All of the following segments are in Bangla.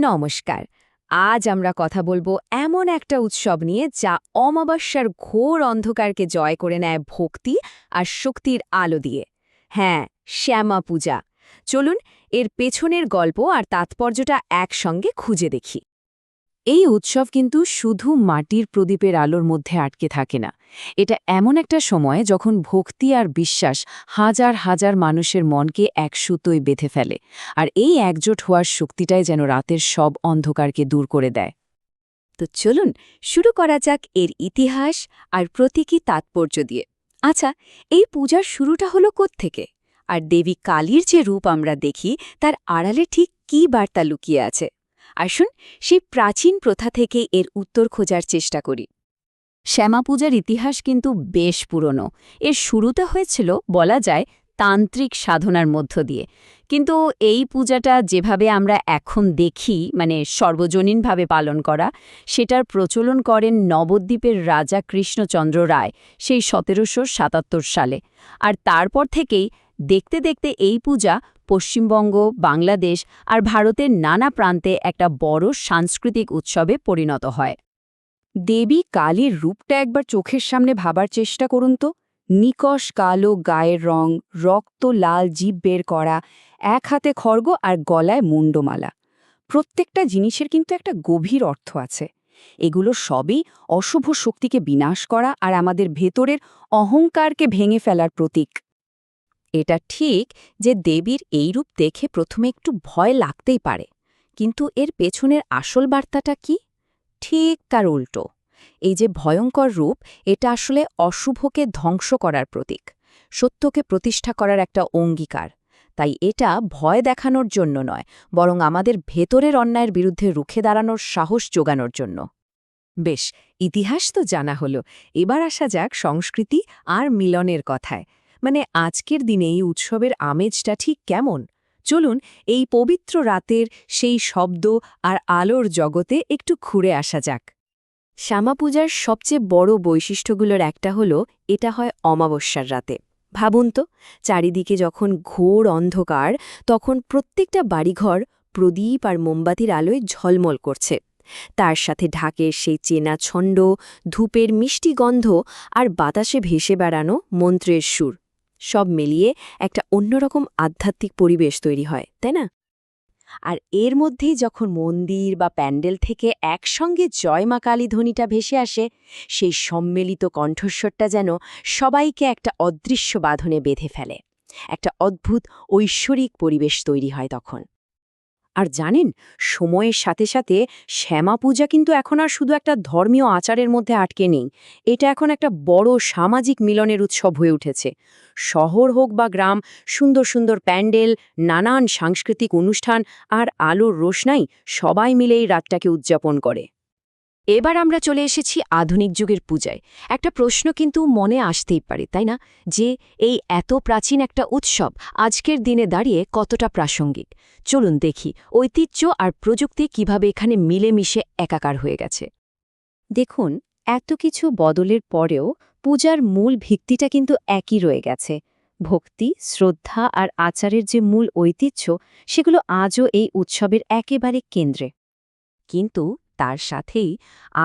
নমস্কার। আজ আমরা কথা বলব এমন একটা উৎসব নিয়ে যা অমাবস্যার ঘোর অন্ধকারকে জয় করে নেয় ভক্তি আর শক্তির আলো দিয়ে। হ্যাঁ শ্যামা পূজা। চলুন, এর পেছনের গল্প আর তাৎপর্যটা একসঙ্গে খুঁজে দেখি। এই উৎসব কিন্তু শুধু মাটির প্রদীপের আলোর মধ্যে আটকে থাকে না। এটা এমন একটা সময় যখন ভক্তি আর বিশ্বাস হাজার হাজার মানুষের মনকে এক সুতোয় বেঁধে ফেলে, আর এই একজোট হওয়ার শক্তিটাই যেন রাতের সব অন্ধকারকে দূর করে দেয়। তো চলুন শুরু করা যাক এর ইতিহাস আর প্রতীকী তাৎপর্য দিয়ে। আচ্ছা এই পূজার শুরুটা হলো থেকে আর দেবী কালীর যে রূপ আমরা দেখি, তার আড়ালে ঠিক কী বার্তা লুকিয়ে আছে? আসুন সেই প্রাচীন প্রথা থেকে এর উত্তর খোঁজার চেষ্টা করি। শ্যামা পূজার ইতিহাস কিন্তু বেশ পুরনো। এর শুরুতে হয়েছিল, বলা যায়, তান্ত্রিক সাধনার মধ্য দিয়ে। কিন্তু এই পূজাটা যেভাবে আমরা এখন দেখি মানে সর্বজনীনভাবে পালন করা, সেটার প্রচলন করেন নবদ্বীপের রাজা কৃষ্ণচন্দ্র রায় সেই সতেরোশো সাতাত্তর সালে। আর তারপর থেকেই দেখতে দেখতে এই পূজা পশ্চিমবঙ্গ, বাংলাদেশ আর ভারতের নানা প্রান্তে একটা বড় সাংস্কৃতিক উৎসবে পরিণত হয়। দেবী কালীর রূপটা একবার চোখের সামনে ভাবার চেষ্টা করুন তো। নিকশ কালো গায়ের রং, রক্ত লাল জীব বের করা, এক হাতে খড়গ আর গলায় মুন্ডমালা প্রত্যেকটা জিনিসের কিন্তু একটা গভীর অর্থ আছে। এগুলো সবই অশুভ শক্তিকে বিনাশ করা আর আমাদের ভেতরের অহংকারকে ভেঙে ফেলার প্রতীক। এটা ঠিক যে দেবীর এই রূপ দেখে প্রথমে একটু ভয় লাগতেই পারে, কিন্তু এর পেছনের আসল বার্তাটা কি? ঠিক তার উল্টো। এই যে ভয়ঙ্কর রূপ, এটা আসলে অশুভকে ধ্বংস করার প্রতীক, সত্যকে প্রতিষ্ঠা করার একটা অঙ্গীকার। তাই এটা ভয় দেখানোর জন্য নয়, বরং আমাদের ভেতরের অন্যায়ের বিরুদ্ধে রুখে দাঁড়ানোর সাহস যোগানোর জন্য। বেশ, ইতিহাস তো জানা হলো। এবার আসা যাক সংস্কৃতি আর মিলনের কথায়। মানে আজকের দিনে এই উৎসবের আমেজটা ঠিক কেমন? চলুন এই পবিত্র রাতের সেই শব্দ আর আলোর জগতে একটু ঘুরে আসা যাক। শ্যামাপূজার সবচেয়ে বড় বৈশিষ্ট্যগুলোর একটা হলো, এটা হয় অমাবস্যার রাতে। ভাবুন তো, চারিদিকে যখন ঘোর অন্ধকার, তখন প্রত্যেকটা বাড়িঘর প্রদীপ আর মোমবাতির আলোয় ঝলমল করছে। তার সাথে ঢাকের সেই চেনা ছণ্ড ধূপের মিষ্টি গন্ধ আর বাতাসে ভেসে বেড়ানো মন্ত্রের সুর। সব মিলিয়ে একটা অন্যরকম আধ্যাত্মিক পরিবেশ তৈরি হয়, তাই না? আর এর মধ্যেই যখন মন্দির বা প্যান্ডেল থেকে একসঙ্গে জয় মা কালী ধ্বনিটা ভেসে আসে, সেই সম্মিলিত কণ্ঠস্বরটা যেন সবাইকে একটা অদৃশ্য বাঁধনে বেঁধে ফেলে। একটা অদ্ভুত ঐশ্বরিক পরিবেশ তৈরি হয় তখন। আর জানেন, সময়ের সাথে সাথে শ্যামা পূজা কিন্তু এখন আর শুধু একটা ধর্মীয় আচারের মধ্যে আটকে নেই। এটা এখন একটা বড় সামাজিক মিলনের উৎসব হয়ে উঠেছে। শহর হোক বা গ্রাম, সুন্দর সুন্দর প্যান্ডেল, নানান সাংস্কৃতিক অনুষ্ঠান আর আলোর রোশনাই সবাই মিলে এই রাতটাকে উদযাপন করে। এবার আমরা চলে এসেছি আধুনিক যুগের পূজায়। একটা প্রশ্ন কিন্তু মনে আসতেই পারে, তাই না? যে এই এত প্রাচীন একটা উৎসব আজকের দিনে দাঁড়িয়ে কতটা প্রাসঙ্গিক? চলুন দেখি ঐতিহ্য আর প্রযুক্তি কীভাবে এখানে মিলেমিশে একাকার হয়ে গেছে। দেখুন, এত কিছু বদলের পরেও পূজার মূল ভিত্তিটা কিন্তু একই রয়ে গেছে। ভক্তি, শ্রদ্ধা আর আচারের যে মূল ঐতিহ্য, সেগুলো আজও এই উৎসবের একেবারে কেন্দ্রে। কিন্তু তার সাথেই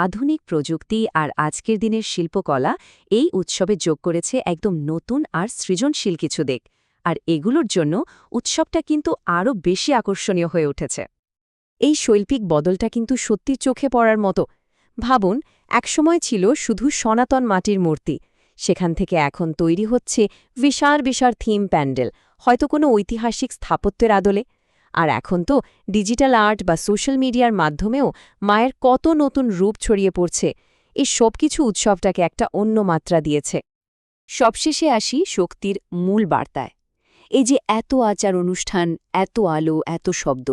আধুনিক প্রযুক্তি আর আজকের দিনের শিল্পকলা এই উৎসবে যোগ করেছে একদম নতুন আর সৃজনশীল কিছু দিক। আর এগুলোর জন্য উৎসবটা কিন্তু আরও বেশি আকর্ষণীয় হয়ে উঠেছে। এই শৈল্পিক বদলটা কিন্তু সত্যি চোখে পড়ার মতো। ভাবুন, একসময় ছিল শুধু সনাতন মাটির মূর্তি। সেখান থেকে এখন তৈরি হচ্ছে বিশাল বিশাল থিম প্যান্ডেল। হয়তো কোনো ঐতিহাসিক স্থাপত্যের আদলে। আর এখন তো ডিজিটাল আর্ট বা সোশ্যাল মিডিয়ার মাধ্যমেও মায়ের কত নতুন রূপ ছড়িয়ে পড়ছে। এই সব কিছু উৎসবটাকে একটা অন্য মাত্রা দিয়েছে। সবশেষে আসি শক্তির মূল বার্তায়। এই যে এত আচার অনুষ্ঠান, এত আলো, এত শব্দ,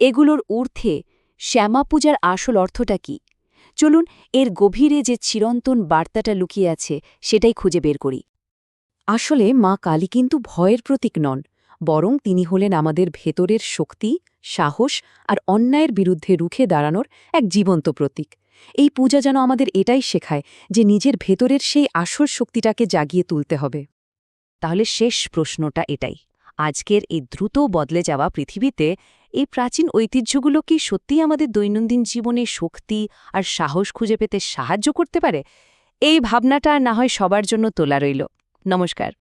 এগুলোর ঊর্ধ্বে শ্যামা পূজার আসল অর্থটা কি? চলুন এর গভীরে যে চিরন্তন বার্তাটা লুকিয়ে আছে, সেটাই খুঁজে বের করি। আসলে মা কালী কিন্তু ভয়ের প্রতীক নন বরং তিনি হলেন আমাদের ভেতরের শক্তি, সাহস আর অন্যায়ের বিরুদ্ধে রুখে দাঁড়ানোর এক জীবন্ত প্রতীক। এই পূজা যেন আমাদের এটাই শেখায় যে নিজের ভেতরের সেই আসল শক্তিটাকে জাগিয়ে তুলতে হবে। তাহলে শেষ প্রশ্নটা এটাই। আজকের এই দ্রুত বদলে যাওয়া পৃথিবীতে এই প্রাচীন ঐতিহ্যগুলো কি সত্যিই আমাদের দৈনন্দিন জীবনে শক্তি আর সাহস খুঁজে পেতে সাহায্য করতে পারে? এই ভাবনাটা না হয় সবার জন্য তোলা রইল। নমস্কার।